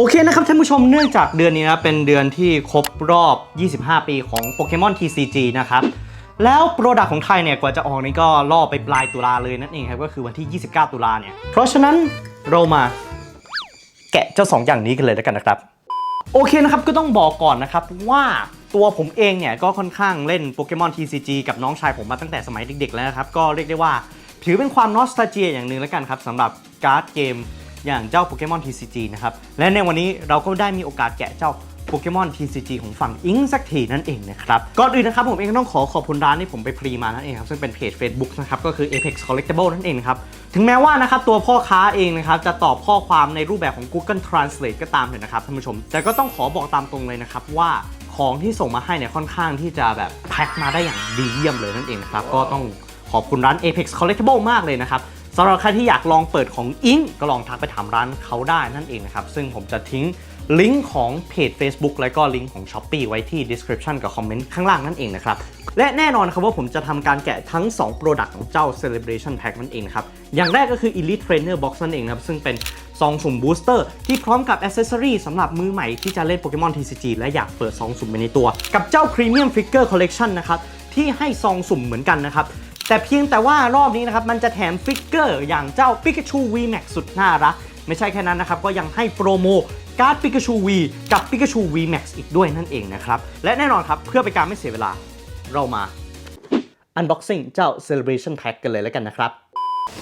โอเคนะครับท่านผู้ชมเนื่องจากเดือนนี้นะเป็นเดือนที่ครบรอบ 25 ปีของโปเกมอน TCG นะครับแล้วโปรดักต์ของไทยเนี่ยกว่าจะออกนี่ก็ล่อไปปลายตุลาเลยนั่นเองครับก็คือวันที่ 29 ตุลาเนี่ยเพราะฉะนั้นเรามาแกะเจ้าสองอย่างนี้กันเลยแล้วกันนะครับ โอเคนะครับก็ต้องบอกก่อนนะครับว่าตัวผมเองเนี่ยก็ค่อนข้างเล่นโปเกมอน TCG กับน้องชายผมมาตั้งแต่สมัยเด็กๆแล้วนะครับก็เรียกได้ว่าถือเป็นความนอสตาเจียอย่างหนึ่งแล้วกันครับสำหรับการ์ดเกม อย่างเจ้าโปเกมอน TCG นะครับ และในวันนี้เราก็ได้มีโอกาสแกะเจ้าโปเกมอน TCG ของฝั่งอิงสักทีนั่นเองนะครับ ก่อนอื่นนะครับผมเองก็ต้องขอขอบคุณร้านที่ผมไปพรีมานั่นเองครับ ซึ่งเป็นเพจ Facebook นะครับ ก็คือ Apex Collectible นั่นเองครับ ถึงแม้ว่านะครับตัวพ่อค้าเองนะครับ จะตอบข้อความในรูปแบบของ Google Translate ก็ตามเถอะนะครับท่านผู้ชม แต่ก็ต้องขอบอกตามตรงเลยนะครับว่าของที่ส่งมาให้เนี่ยค่อนข้างที่จะแบบแพ็คมาได้อย่างดีเยี่ยมเลยนั่นเองนะครับก็ต้องขอบคุณร้าน Apex Collectible มากเลยนะครับ สำหรับใครที่อยากลองเปิดของอิงก็ลองทักไปถามร้านเขาได้นั่นเองนะครับ ซึ่งผมจะทิ้งลิงก์ของเพจ Facebook และก็ลิงก์ของ s h อ p e e ไว้ที่ description กับคอมเมนต์ข้างล่างนั่นเองนะครับ และแน่นอนครับว่าผมจะทำการแกะทั้ง 2 Product ของเจ้า Celebration Pack นั่นเองครับ อย่างแรกก็คือ Elite Trainer Box นั่นเองนะครับ ซึ่งเป็นซองสุ่มบูสเตอร์ที่พร้อมกับ Accessory สำหรับมือใหม่ที่จะเล่นโปเกมอน TCG และอยากเปิดซองสุ่มไปในตัว กับเจ้า Premium Figure Collection นะครับที่ให้ซองสุ่มเหมือนกันนะครับ แต่เพียงแต่ว่ารอบนี้นะครับมันจะแถมฟิกเกอร์อย่างเจ้า Pikachu VMAX สุดน่ารัก ไม่ใช่แค่นั้นนะครับก็ยังให้โปรโมการ์ด Pikachu V กับ Pikachu VMAX อีกด้วยนั่นเองนะครับและแน่นอนครับเพื่อเป็นการไม่เสียเวลาเรามา Unboxing เจ้า Celebration Pack กันเลยแล้วกันนะครับ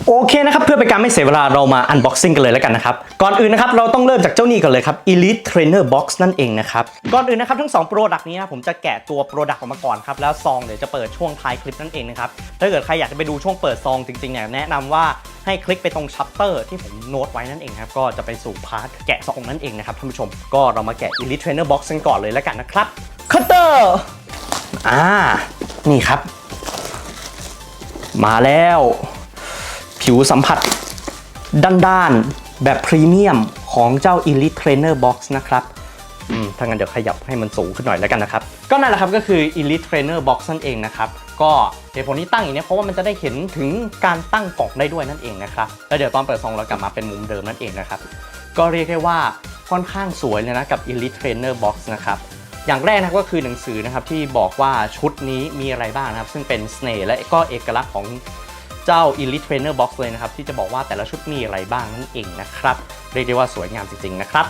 โอเคนะครับ เพื่อเป็นการไม่เสียเวลาเรามา unboxing กันเลยแล้วกันนะครับ ก่อนอื่นนะครับ เราต้องเริ่มจากเจ้านี่ก่อนเลยครับ Elite Trainer Box นั่นเองนะครับ ก่อนอื่นนะครับ ทั้ง2 Product นี้นะผมจะแกะตัว Product ออกมาก่อนครับ แล้วซองเดี๋ยวจะเปิดช่วงท้ายคลิปนั่นเองนะครับ ถ้าเกิดใครอยากจะไปดูช่วงเปิดซองจริงๆเนี่ยแนะนำว่าให้คลิกไปตรงชัปเตอร์ที่ผมโน้ตไว้นั่นเองครับก็จะไปสู่พาร์ทแกะซองนั่นเองนะครับท่านผู้ชมก็เรามาแกะ Elite Trainer Box กันก่อนเลยแล้วกันนะครับคัตเตอร์อ่านี่ครับ มาแล้ว ผิวสัมผัสด้านๆ แบบพรีเมียมของเจ้า Elite Trainer Box นะครับอืมถ้างั้นเดี๋ยวขยับให้มันสูงขึ้นหน่อยแล้วกันนะครับ ก็นั่นแหละครับก็คือ Elite Trainer Box นั่นเองนะครับ ก็เหตุผลที่ตั้งอย่างนี้เพราะว่ามันจะได้เห็นถึงการตั้งกล่องได้ด้วยนั่นเองนะครับ แล้วเดี๋ยวตอนเปิดซองเรากลับมาเป็นมุมเดิมนั่นเองนะครับ ก็เรียกได้ว่าค่อนข้างสวยเลยนะกับ Elite Trainer Box นะครับอย่างแรกนะก็คือหนังสือนะครับที่บอกว่าชุดนี้มีอะไรบ้างนะครับ ซึ่งเป็นเสน่ห์และก็เอกลักษณ์ของ เจ้า Elite Trainer Box เลยนะครับ ที่จะบอกว่าแต่ละชุดมีอะไรบ้างนั่นเองนะครับเรียกได้ว่าสวยงามจริงๆนะครับ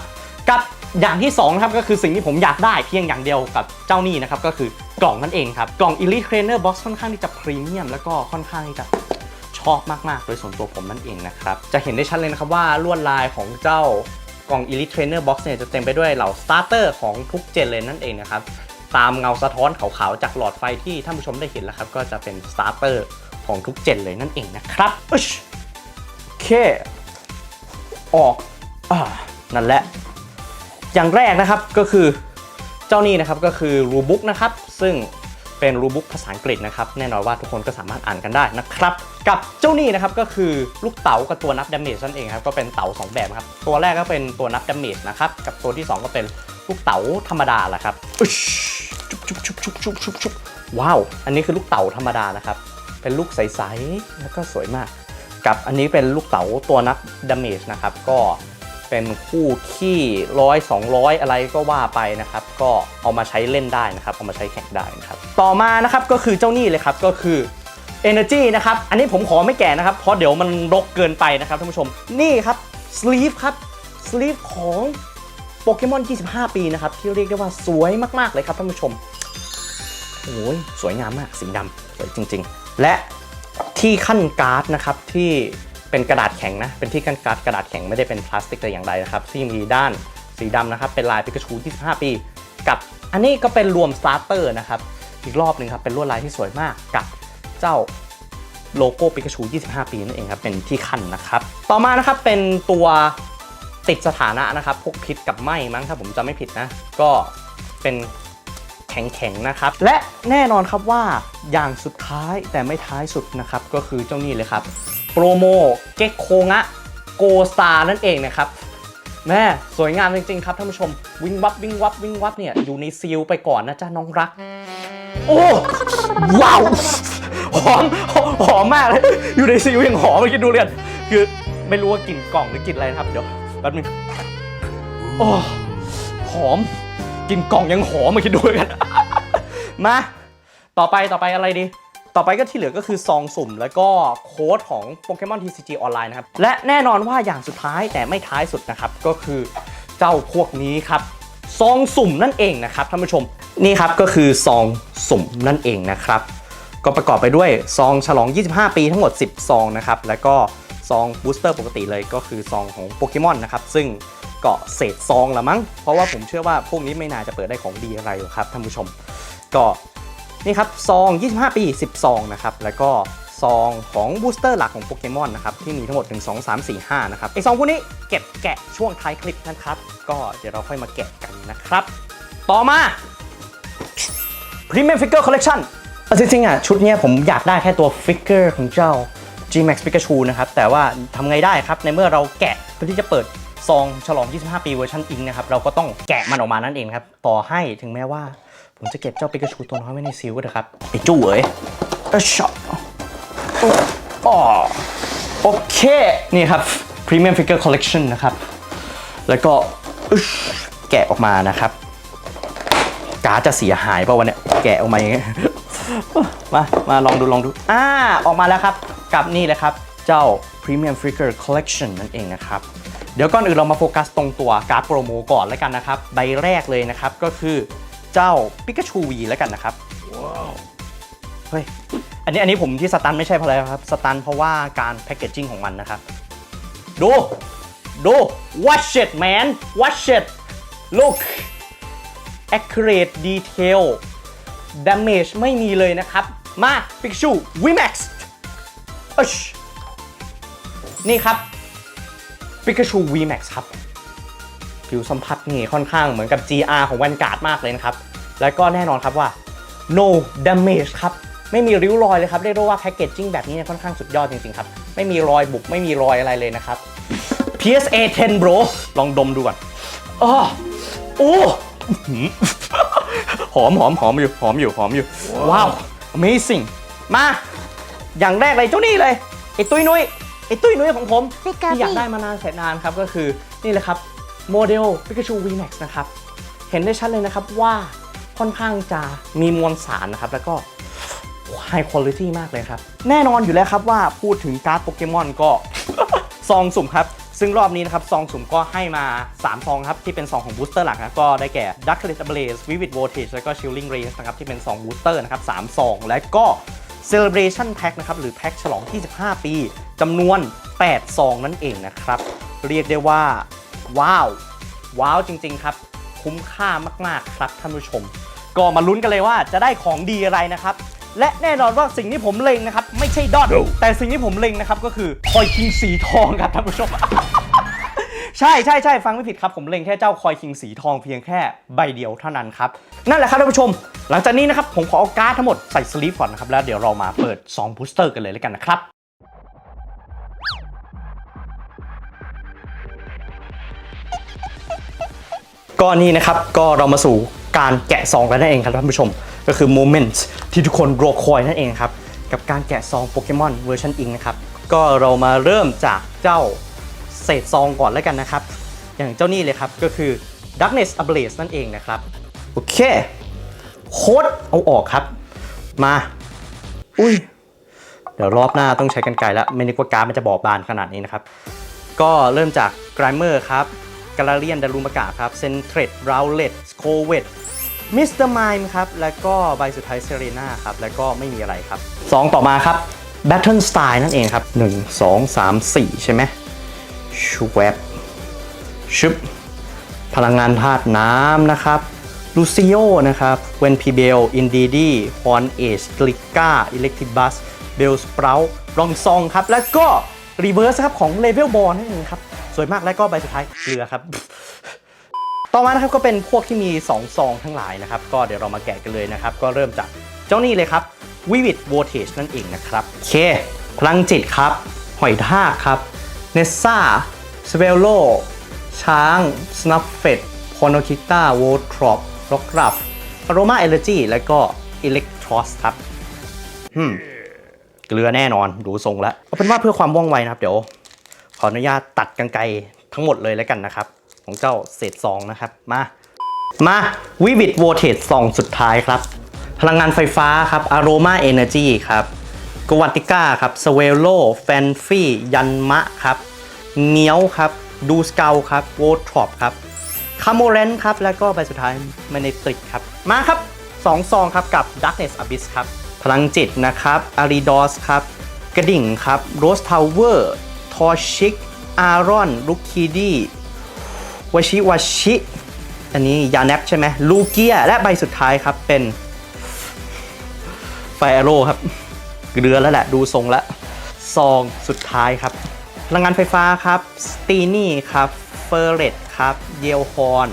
กับอย่างที่2ครับก็คือสิ่งที่ผมอยากได้เพียงอย่างเดียวกับเจ้านี่นะครับก็คือกล่องนั่นเองครับ กล่อง Elite Trainer Box ค่อนข้างที่จะพรีเมียมแล้วก็ค่อนข้างที่จะชอบมากๆ โดยส่วนตัวผมนั่นเองนะครับจะเห็นได้ชัดเลยนะครับว่าลวดลายของเจ้ากล่อง Elite Trainer Box เนี่ยจะเต็มไปด้วยเหล่าสตาร์เตอร์ของทุกเจนเลยนั่นเองนะครับตามเงาสะท้อนขาวๆจากหลอดไฟที่ท่านผู้ชมได้เห็นแล้วครับก็จะเป็นสตาร์เตอร์ ของทุกเจนเลยนั่นเองนะครับอึชโอเคออกอนั่นแหละ อย่างแรกนะครับก็คือเจ้านี่นะครับก็คือรูบุ๊กนะครับ ซึ่งเป็นรูบุ๊กภาษาอังกฤษนะครับ แน่นอนว่าทุกคนก็สามารถอ่านกันได้นะครับ กับเจ้านี่นะครับก็คือลูกเต๋ากับตัวนับดาเมจนั่นเองครับ ก็เป็นเต๋าสองแบบครับ ตัวแรกก็เป็นตัวนับดาเมจนะครับ กับตัวที่ 2 ก็เป็นลูกเต๋าธรรมดาแหละครับชุบชุบชุบชุบชุบชุบชุบว้าว อันนี้คือลูกเต๋าธรรมดานะครับ เป็นลูกใส ๆ แล้วก็สวยมาก กับอันนี้เป็นลูกเต๋าตัวนับดาเมจนะครับ ก็เป็นคู่ขี้ร้อยสองร้อยอะไรก็ว่าไปนะครับ ก็เอามาใช้เล่นได้นะครับ เอามาใช้แข่งได้นะครับ ต่อมานะครับก็คือเจ้านี่เลยครับก็คือ Energy นะครับ อันนี้ผมขอไม่แก่นะครับ เพราะเดี๋ยวมันรกเกินไปนะครับท่านผู้ชม นี่ครับ Sleeve ครับ Sleeve ของโปเกมอน 25 ปีนะครับ ที่เรียกได้ว่าสวยมาก ๆ เลยครับท่านผู้ชม โอ้ยสวยงามมาก สีดำสวยจริง ๆ และที่ขั้นการ์ดนะครับที่เป็นกระดาษแข็งนะ เป็นที่ขั้นการ์ดกระดาษแข็งไม่ได้เป็นพลาสติกแต่อย่างใดนะครับที่มีด้านสีดำนะครับ เป็นลายปิกาชู 25 ปี กับอันนี้ก็เป็นรวมสตาร์เตอร์นะครับ อีกรอบหนึ่งครับ เป็นลวดลายที่สวยมากกับเจ้าโลโก้ปิกาชู 25 ปีนั่นเองครับ เป็นที่ขั้นนะครับ ต่อมานะครับเป็นตัวติดสถานะนะครับ พวกพิษกับไหมมั้งถ้าผมจำไม่ผิดนะ ก็เป็น แข็งๆนะครับ และแน่นอนครับว่าอย่างสุดท้ายแต่ไม่ท้ายสุดนะครับ ก็คือเจ้านี่เลยครับ โปรโมเก็กโคงะโกสตานั่นเองนะครับแม่สวยงามจริง ๆ ครับท่านผู้ชม วิ่งวับวิ่งวับวิ่งวับเนี่ยอยู่ในซีลไปก่อนนะจ๊ะน้องรัก โอ้ว้าวหอมหอมมากเลย อยู่ในซีลยังหอมเลยคิดดูเลยคือไม่รู้ว่ากลิ่นกล่องหรือกลิ่นอะไรนะครับ เดี๋ยวแป๊บนึงโอ้หอม กินกล่องยังหอมมาคิดดูกัน มา ต่อไปต่อไปอะไรดี ต่อไปก็ที่เหลือก็คือซองสุ่ม แล้วก็โค้ดของ Pokemon TCG ออนไลน์นะครับ และแน่นอนว่าอย่างสุดท้ายแต่ไม่ท้ายสุดนะครับ ก็คือเจ้าพวกนี้ครับซองสุ่มนั่นเองนะครับท่านผู้ชมนี่ครับก็คือซองสุ่มนั่นเองนะครับ ก็ประกอบไปด้วยซองฉลอง 25 ปีทั้งหมด 10 ซองนะครับ แล้วก็ซองบูสเตอร์ปกติเลยก็คือซองของโปเกมอนนะครับ ซึ่ง ก็เศษซองละมั้ง เพราะว่าผมเชื่อว่าพวกนี้ไม่น่าจะเปิดได้ของดีอะไรหรอกครับท่านผู้ชม ก็นี่ครับซอง 25 ปี10ซองนะครับ แล้วก็ซองของบูสเตอร์หลักของโปเกมอนนะครับ ที่มีทั้งหมด 1 2 3 4 5 นะครับไอซองพวกนี้เก็บแกะช่วงท้ายคลิปนะครับ ก็เดี๋ยวเราค่อยมาแกะกันนะครับ ต่อมา Premium Figure Collection จริงๆอะชุดเนี้ยผมอยากได้แค่ตัวฟิกเกอร์ของเจ้า G-Max Pikachu นะครับ แต่ว่าทำไงได้ครับ ในเมื่อเราแกะเพื่อที่จะเปิด ซองฉลอง 25 ปีเวอร์ชันอิงนะครับเราก็ต้องแกะมันออกมานั่นเองครับ ต่อให้ถึงแม้ว่า ผมจะเก็บเจ้าปิกาชูตัวน้อยไว้ในซิลก็เถอะครับไอ้จู้เอ๋ยเอ้ยช็อตโอเค นี่ครับ Premium Figure Collection นะครับ แล้วก็แกะออกมานะครับ การ์ดจะเสียหายป่าววันเนี้ยแกะออกมาอย่างเงี้ยมา มาลองดูลองดู อ่า ออกมาแล้วครับ กับนี่เลยครับ เจ้า Premium Figure Collection นั่นเองนะครับ เดี๋ยวก่อนอื่นเรามาโฟกัสตรงตัวการ์ดโปรโมก่อนแล้วกันนะครับ ใบแรกเลยนะครับก็คือเจ้า Pikachu V แล้วกันนะครับเฮ้ยอันนี้อันนี้ผมที่สตันไม่ใช่เพราะอะไรครับสตันเพราะว่าการแพคเกจจิ้งของมันนะครับ ดูดู watch it man watch it look accurate detail damage ไม่มีเลยนะครับ มา Pikachu VMAX อึชนี่ครับ Pikachu VMAX ครับ ผิวสัมผัสนี่ค่อนข้างเหมือนกับ GR ของ Vanguard มากเลยนะครับ แล้วก็แน่นอนครับว่า no damage ครับ ไม่มีริ้วรอยเลยครับ เรียกได้ว่าแพคเกจจิ้งแบบนี้เนี่ยค่อนข้างสุดยอดจริงๆครับ ไม่มีรอยบุบไม่มีรอยอะไรเลยนะครับ PSA 10 bro ลองดมดูก่อนอ้อโอ้อื้อหือหอมหอมหอมอยู่หอมอยู่หอมอยู่ ว้าว amazing มา อย่างแรกเลยเจ้านี่เลยไอ้ตุ้ยนุ้ย ไอ้ตุ้ยนุ้ยของผมปิกาที่อยากปิได้มานานแสนนานครับก็คือนี่เลยครับโมเดล Pikachu VMAX นะครับเห็นได้ชัดเลยนะครับว่าค่อนข้างจะมีมวลสารนะครับ แล้วก็ High Quality มากเลยครับ แน่นอนอยู่แล้วครับว่าพูดถึงการ์ดโปเกมอนก็ ซองสุ่มครับ ซึ่งรอบนี้นะครับ ซองสุ่มก็ให้มา 3 ซองครับ ที่เป็นซองของบูสเตอร์หลักนะก็ได้แก่ Dark Red Blaze Vivid Voltage แล้วก็ Chilling Rays นะครับ ที่เป็น2บูสเตอร์นะครับ3ซอง และก็ Celebration Pack นะครับหรือแพ็คฉลองที่15ปีจำนวน 8 ซองนั่นเองนะครับ เรียกได้ว่า ว้าว ว้าวจริง ๆ ครับ คุ้มค่ามาก ๆ ครับท่านผู้ชม ก็มาลุ้นกันเลยว่าจะได้ของดีอะไรนะครับ และแน่นอนว่าสิ่งที่ผมเล็งนะครับ ไม่ใช่ดอทแต่สิ่งที่ผมเล็งนะครับก็คือคอยคิงสีทองครับท่านผู้ชม ใช่ใช่ใช่ฟังไม่ผิดครับ ผมเล็งแค่เจ้าคอยคิงสีทองเพียงแค่ใบเดียวเท่านั้นครับ นั่นแหละครับท่านผู้ชม หลังจากนี้นะครับ ผมขอเอาการ์ดทั้งหมดใส่สลีปก่อนนะครับ แล้วเดี๋ยวเรามาเปิด2บูสเตอร์กันเลยแล้วกันนะครับก็นี่นะครับก็เรามาสู่การแกะซองกันนั่นเองครับท่านผู้ชม ก็คือโมเมนต์ที่ทุกคนรอคอยนั่นเองครับ กับการแกะซองโปเกมอนเวอร์ชันอิงนะครับ ก็เรามาเริ่มจากเจ้า เศษซองก่อนแล้วกันนะครับ อย่างเจ้านี่เลยครับ ก็คือ Darkness Ablaze นั่นเองนะครับ โอเคโค้ดเอาออกครับ มา อุ้ย เดี๋ยวรอบหน้าต้องใช้กันไกลแล้ว ไม่นึกว่าการ์ดมันจะบอบบานขนาดนี้นะครับ ก็เริ่มจาก g r i m e r ครับกาลาเรียนดารุมากาครับเซนเทรดราวเลตสโคเวตมิสเตอร์มายครับ แล้วก็ใบสุดท้ายเซเรนาครับ แล้วก็ไม่มีอะไรครับ 2 ต่อมาครับ Battle Style นั่นเองครับ 1 2 3 4 ใช่ไหม ชวบชึบพลังงานธาตุน้ำนะครับลูซิโอนะครับเวนพีเบลอินดีดีฮอนเอชกลิก้าอิเล็กทริบัสเบลสเปรารองซองครับ แล้วก็รีเวิร์สครับของเลเวลบอลนั่นเองครับ สวยมากแล้วก็ใบสุดท้ายเกลือครับ ต่อมานะครับก็เป็นพวกที่มี 2 ซองทั้งหลายนะครับ ก็เดี๋ยวเรามาแกะกันเลยนะครับ ก็เริ่มจากเจ้านี่เลยครับ Vivid Voltage นั่นเองนะครับโอเค พลังจิตครับ หอยทากครับ เนซ่าสเวลโลช้างสนับเฟตพอนคิต้าโวทรอปล็อกรับอโรมาเอเ r จีแล้วก็อิเล็กทรอสครับฮึมเกลือแน่นอนดูทรงแล้วเอาเป็นว่าเพื่อความว่องไวนะครับ เดี๋ยว ขออนุญาตตัดกันไกลทั้งหมดเลยแล้วกันนะครับ ของเจ้าเศษซองนะครับ มา มาวิวิ d โวเท e ซองสุดท้ายครับ พลังงานไฟฟ้าครับ Aroma Energy ครับ กวัติก้าครับสเวลโลแฟนฟี่ยันมะครับเงี้ยวครับดูสเกลครับโวทรอปครับคาโมเรนครับ แล้วก็ใบสุดท้ายมาในติกครับ มาครับสองซองครับกับ Darkness Abyss ครับ พลังจิตนะครับอารีดอสครับ กระดิ่งครับโรสทาวเวอร์ทอชิกอารอนลูคีดีวชิวชิ อันนี้ยาแนปใช่ไหมลูเกีย และใบสุดท้ายครับเป็นไฟอโร่ครับ เกลือแล้วแหละดูทรงล้วซองสุดท้ายครับพลังงานไฟฟ้าครับสตีนี่ครับเฟอร์เรตครับเยลฮอน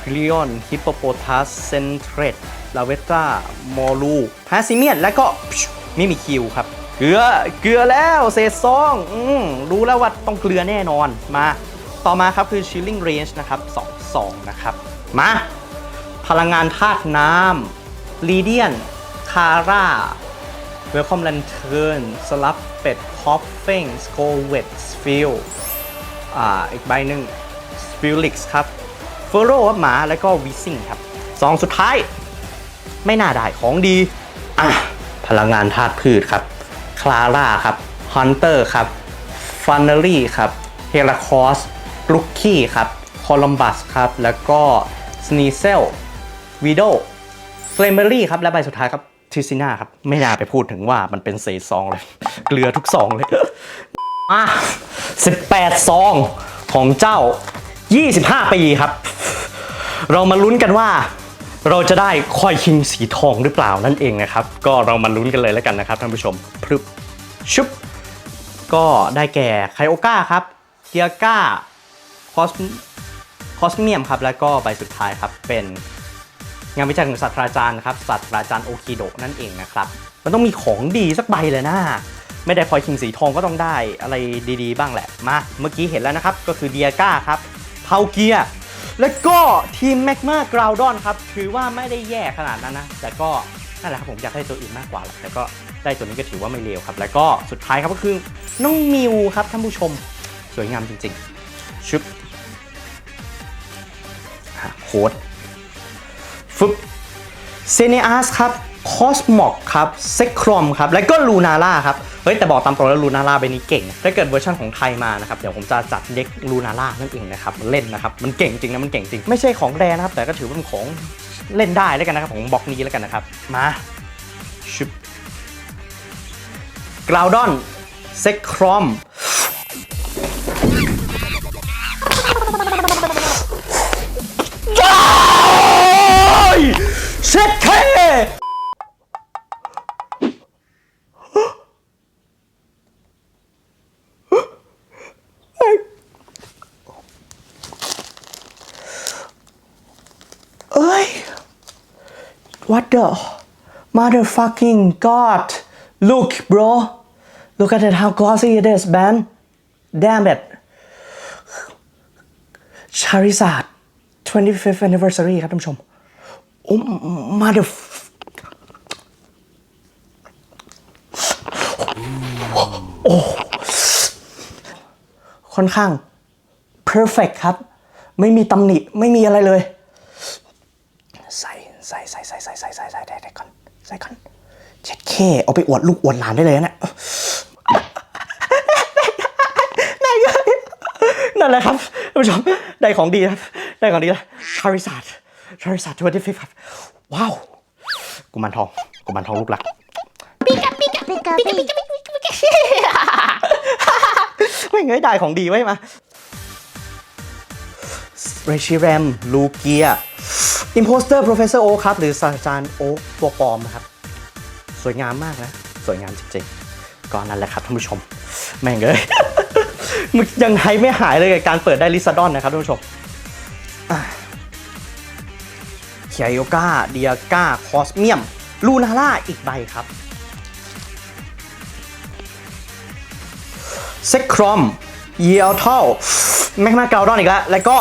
พิลิออนฮิปโปโปทัสเซนเทรตลาเวต้ามอลูพาซิเมียนและก็ไม่มีคิวครับ เกลือเกลือแล้วเศษซองอืมรู้แล้วว่าต้องเกลือแน่นอนมา ต่อมาครับคือ Chilling Range นะครับ2 2นะครับ มา พลังงานธาตุน้ำลีเดียนคาร่า เวลคอม l ลนเทิร์นสลับเป็ดคอฟเฟิงสโคเวตสฟิลอ่าอีกใบหนึ่งสฟิลิกส์ครับเฟโรหมาแล้วก็วิซิงครับสองสุดท้าย ไม่น่าได้ของดี อะ พลังงานธาตุพืชครับ คลาร่าครับฮันเตอร์ครับฟันเนอรี่ครับเฮราคอสลุกกี้ครับคอลัมบัสครับ แล้วก็สเนเซลวีโดเฟลเมอรี่ครับ และใบสุดท้ายครับ ทิซิน่าครับไม่น่าไปพูดถึงว่ามันเป็นเศษซองเลย เกลือทุกซองเลยอะ18ซองของเจ้า 25 ปีครับ เรามาลุ้นกันว่าเราจะได้คอยคิงสีทองหรือเปล่านั่นเองนะครับ ก็เรามาลุ้นกันเลยแล้วกันนะครับท่านผู้ชมพรึบชุบก็ได้แก่ไคโอก้าครับเกียก้าคอสคอสเมียมครับ แล้วก็ใบสุดท้ายครับเป็น งานวิจัยของศาสตราจารย์นะครับศาสตราจารย์โอคิโดนั่นเองนะครับ มันต้องมีของดีสักใบเลยนะ ไม่ได้พลอยคิงสีทองก็ต้องได้อะไรดีๆ บ้างแหละ มา เมื่อกี้เห็นแล้วนะครับ ก็คือเดียก้าครับเพาเกียแล้วก็ทีมแมกมากราวดอนครับ ถือว่าไม่ได้แย่ขนาดนั้นนะ แต่ก็นั่นแหละครับผมอยากได้ตัวอื่นมากกว่าแหละแต่ก็ได้ตัวนี้ก็ถือว่าไม่เลวครับ แล้วก็สุดท้ายครับก็คือน้องมิวครับท่านผู้ชมสวยงามจริงๆชึบโค้ด ฟึบเซเนอัสครับคอสมอกครับเซครอมครับ แล้วก็ลูนาร่าครับ เฮ้ย แต่บอกตามตรงแล้วลูนาร่าใบนี้เก่ง ถ้าเกิดเวอร์ชันของไทยมานะครับ เดี๋ยวผมจะจัดเด็กลูนาร่านั่นเองนะครับเล่นนะครับ มันเก่งจริงนะ มันเก่งจริง ไม่ใช่ของแรนะครับ แต่ก็ถือว่าเป็นของเล่นได้แล้วกันนะครับ ของบล็อกนี้แล้วกันนะครับ มาชึบกราวดอนเซครอม เอ้ย what the motherfucking god look bro look at it how glossy it is man damn it Charizard 25th anniversary ครับท่านผู้ชม โอ้ mother โอ้ ค่อนข้าง perfect ครับ ไม่มีตำหนิ ไม่มีอะไรเลย ใส่ใส่ใส่ใส่ใส่ใส่ใส่ใส่ใส่ใส่ก่อนใส่ก่อนเช็ดเคเอาไปอวดลูกอวดหลานได้เลยนะเนี่ยได้เลยนั่นแหละครับท่านผู้ชมได้ของดีครับได้ของดีแล้วชาริสาดชาริสาดทเวนตี้ฟิฟครับว้าวกุมารทองกุมารทองลูกหลักไม่เงยได้ของดีไว้มาเรชิแรมลูเกีย อิมโพสเตอร์โปรเฟสเซอร์โอครับ หรือศาสตราจารย์โอ๊ตัวปลอมนะครับ สวยงามมากนะ สวยงามจริงๆก็นั่นแหละครับท่านผู้ชม แม่งเลยมึงยังไงไม่หายเลยกับการเปิดได้ลิซาดอนนะครับท่านผู้ชมเคียโยกาเดียกาคอสเมียม ลูนาร่าอีกใบครับเซ็กครอมเยลเท่าแมกมาเกาดอนอีกแล้ว แล้วก็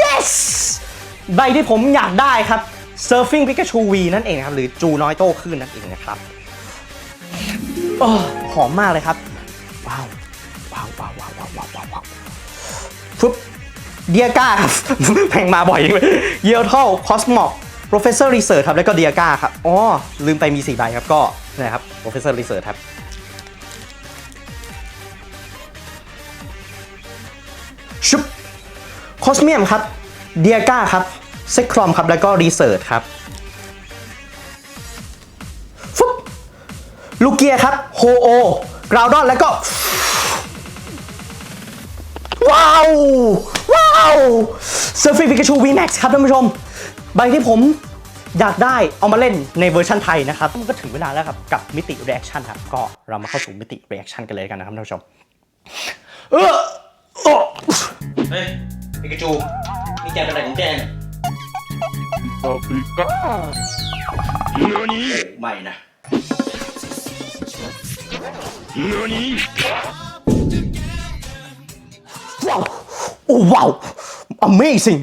yes ใบที่ผมอยากได้ครับ Surfing Pikachu V นั่นเองครับ หรือจูน้อยโตขึ้นนั่นเองนะครับโอ้หอมมากเลยครับว้าวว้าวว้าวว้าวว้าวว้าวว้าวเดียก้าครับแพงมาบ่อยเลยเยลทัลคอสมอก Professor Research ครับ แล้วก็เดียก้าครับอ๋อลืมไปมี4ใบครับก็นะครับ Professor Research ครับชุบคอสเมียมครับ เดียก้าครับเซ็กครอมครับ แล้วก็ Research ครับฟุ๊บลูเกียครับ โฮโอกราวดอน แล้วก็ ว้าว ว้าวเซอร์ฟิฟิกาชู VMAX ครับท่านผู้ชม ใบที่ผมอยากได้เอามาเล่นในเวอร์ชันไทยนะครับ มันก็ถึงเวลาแล้วครับกับมิติ reaction ครับ ก็เรามาเข้าสู่มิติ reaction กันเลยกันนะครับท่านผู้ชม เออโอ้เฮ้ยปิกาจูี่แกเป็นอะไรของแกเนี่ยซาบิก้าเนนี่ใหม่นะเนนี่ว้าวโอ้ว้าว Amazing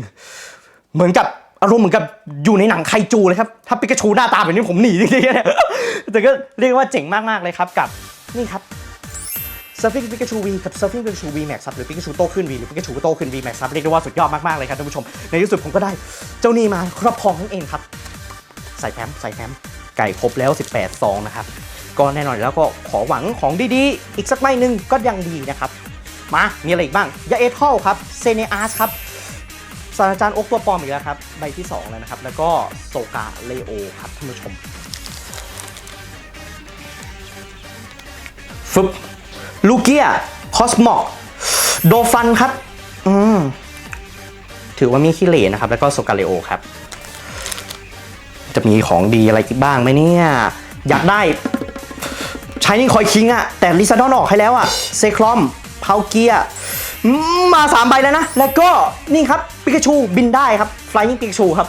เหมือนกับอารมณ์เหมือนกับอยู่ในหนังไคจูเลยครับ ถ้าปิกาชูหน้าตาแบบนี้ผมหนีจริงๆแต่ก็เรียกว่าเจ๋งมากๆเลยครับกับนี่ครับ Surfing Pikachu V กับ Surfing Pikachu V Max ครับหรือ Pikachu โตขึ้น V หรือ Pikachu โตขึ้น V Max ครับเรียกได้ว่าสุดยอดมากๆเลยครับท่านผู้ชม ในที่สุดผมก็ได้เจ้านี่มาครอบครองนั่นเองครับ ใส่แฟ้มใส่แฟ้มไก่ครบแล้ว 18ซองนะครับก็แน่นอนแล้วก็ขอหวังของดีๆ อีกสักใบหนึ่งก็ยังดีนะครับ มา มีอะไรอีกบ้าง ยาเอทอลครับ เซเนอาร์สครับศาสตราจารย์โอ๊กตัวปลอมอีกแล้วครับ ใบที่ 2 แล้วนะครับ แล้วก็โซกาเลโอครับท่านผู้ชมฟึบ ลูเกียคอสมอกโดฟันครับ อืม ถือว่ามีขี้เหร่นะครับ แล้วก็โซกาเลโอครับ จะมีของดีอะไรอีกบ้างไหมเนี่ย อยากได้ชายนิ่งคอยคิงอะแต่ลิซาดอนออกให้แล้วอะเซคลอมเพาวเกียมาสามใบแล้วนะ แล้วก็นี่ครับปิกาชูบินได้ครับ Flying ปิกาชูครับ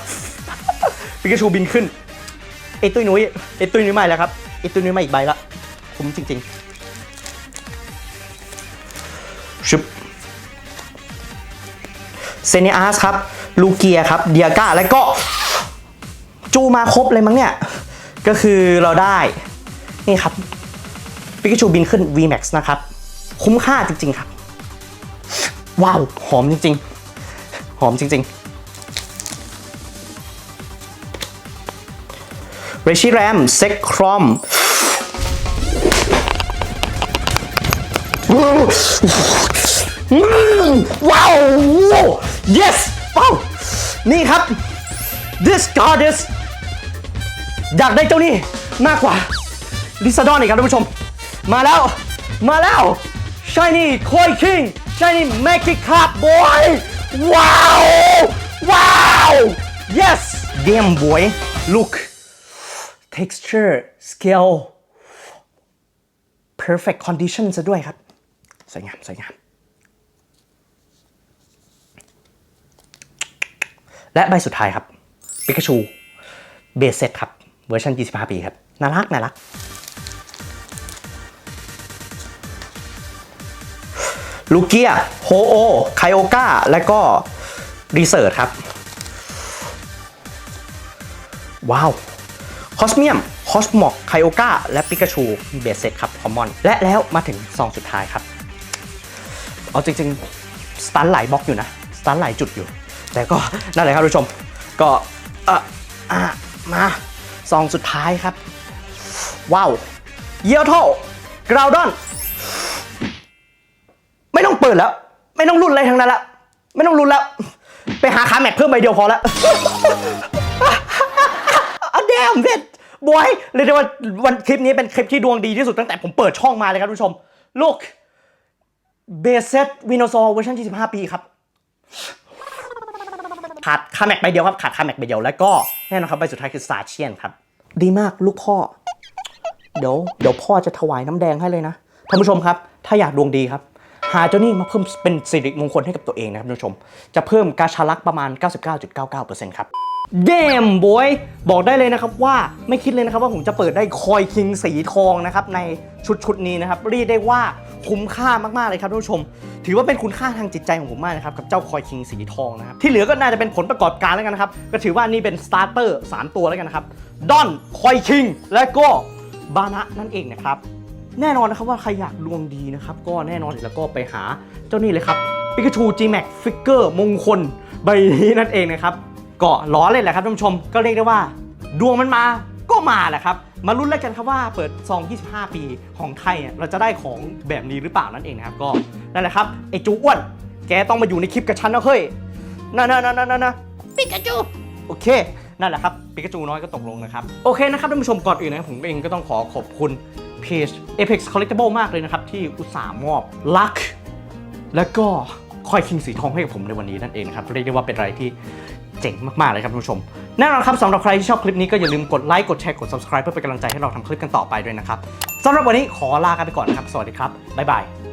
ปิกาชูบินขึ้น เอตุยนุ้ยเอตุยนุ้ยใหม่แล้วครับ เอตุยนุ้ยมาอีกใบละคุ้มจริง ๆ ชุบเซเนอาสครับลูเกียครับเดียก้าแล้วก็จูมาครบเลยมั้งเนี่ย ก็คือเราได้นี่ครับปิกาชูบินขึ้น VMAX นะครับ คุ้มค่าจริง ๆ ครับ ว้าว หอมจริง ๆ หอมจริง ๆ เรชิแรมเซ็กครอม ว้าว yes ว้าวนี่ครับ this goddess อยากได้เจ้านี่มากกว่าลิซาดอนอีกครับท่านผู้ชม มาแล้ว มาแล้ว shiny koi king shiny magic carp boy ว้าว ว้าว yes damn boy look texture scale perfect condition ซะด้วยครับ สวยงามสวยงาม และใบสุดท้ายครับปิกาชูเบสเซ็ตครับเวอร์ชัน25 ปีครับน่ารักน่ารักลูเกียโฮโอไคโอกาและก็รีเซิร์ครับ ว้าว คอสเมียม คอสมอกไคโอกาและปิกาชู เบสเซ็ตครับ คอมมอน และแล้วมาถึงซองสุดท้ายครับ เอาจริงๆสตันหลายบล็อกอยู่นะสตันหลายจุดอยู่ แต่ก็นั่นแหละครับทุกผู้ชม ก็เอ่ออะมาซองสุดท้ายครับ ว้าว เยียวโทกราวดอน ไม่ต้องเปิดแล้ว ไม่ต้องรุ่นอะไรทั้งนั้นละไม่ต้องรุ่นแล้ว ไปหาขาแม็กเพิ่มใบเดียวพอแล้วอะแดมเด็ดบอยเรียกได้ว่าวันคลิปนี้เป็นคลิปที่ดวงดีที่สุดตั้งแต่ผมเปิดช่องมาเลยครับทุกผู้ชมลูก เบสเซตวินโนซอเวอร์ชัน25 ปีครับ ขาดคาแม็กใบเดียวครับ ขาดคาแม็กใบเดียว แล้วก็แน่นอนครับใบสุดท้ายคือซาเชียนครับ ดีมากลูกพ่อ เดี๋ยวเดี๋ยวพ่อจะถวายน้ำแดงให้เลยนะท่านผู้ชมครับ ถ้าอยากดวงดีครับ หาเจ้านี่มาเพิ่มเป็นสิริมงคลให้กับตัวเองนะครับท่านผู้ชม จะเพิ่มกาชาลักประมาณ 99.99%ครับเดมบอยบอกได้เลยนะครับว่าไม่คิดเลยนะครับว่าผมจะเปิดได้คอยคิงสีทองนะครับในชุดชุดนี้นะครับเรียกได้ว่า คุ้มค่ามากๆเลยครับท่านผู้ชม ถือว่าเป็นคุณค่าทางจิตใจของผมมากนะครับกับเจ้าคอยคิงสีทองนะครับที่เหลือก็น่าจะเป็นผลประกอบการแล้วกันนะครับก็ถือว่านี่เป็นสตาร์เตอร์3ตัวแล้วกันนะครับดอนคอยคิงและก็บานะนั่นเองนะครับแน่นอนนะครับว่าใครอยากดวงดีนะครับก็แน่นอนแล้วก็ไปหาเจ้านี่เลยครับปิกาชู G-Max ฟิกเกอร์มงคลใบนี้นั่นเองนะครับก็ล้อเล่นแหละครับท่านผู้ชมก็เรียกได้ว่า ดวงมันมาก็มาแหละครับ มาลุ้นแล้วกันครับว่าเปิดซอง 25 ปีของไทยเนี่ยเราจะได้ของแบบนี้หรือเปล่านั่นเองนะครับก็นั่นแหละครับไอจูอ้วน แกต้องมาอยู่ในคลิปกับฉันนะเฮ้ยนะนะนะนะนะนะปิกาจูโอเคนั่นแหละครับปิกาจูน้อยก็ตกลงนะครับโอเคนะครับท่านผู้ชมก่อนอื่นนะครับผมเองก็ต้องขอขอบคุณเพจ Apex Collectible มากเลยนะครับที่อุตส่าห์มอบลัคแล้วก็คอยคิงสีทองให้กับผมในวันนี้นั่นเองนะครับเรียกได้ว่าเป็นอะไรที่ เจ๋งมากๆเลยครับท่านผู้ชมแน่นอนครับสำหรับใครที่ชอบคลิปนี้ก็อย่าลืมกดไลค์กดแชร์กด subscribe เพื่อเป็นกำลังใจให้เราทำคลิปกันต่อไปด้วยนะครับสำหรับวันนี้ขอลากันไปก่อนนะครับ สวัสดีครับบ๊ายบาย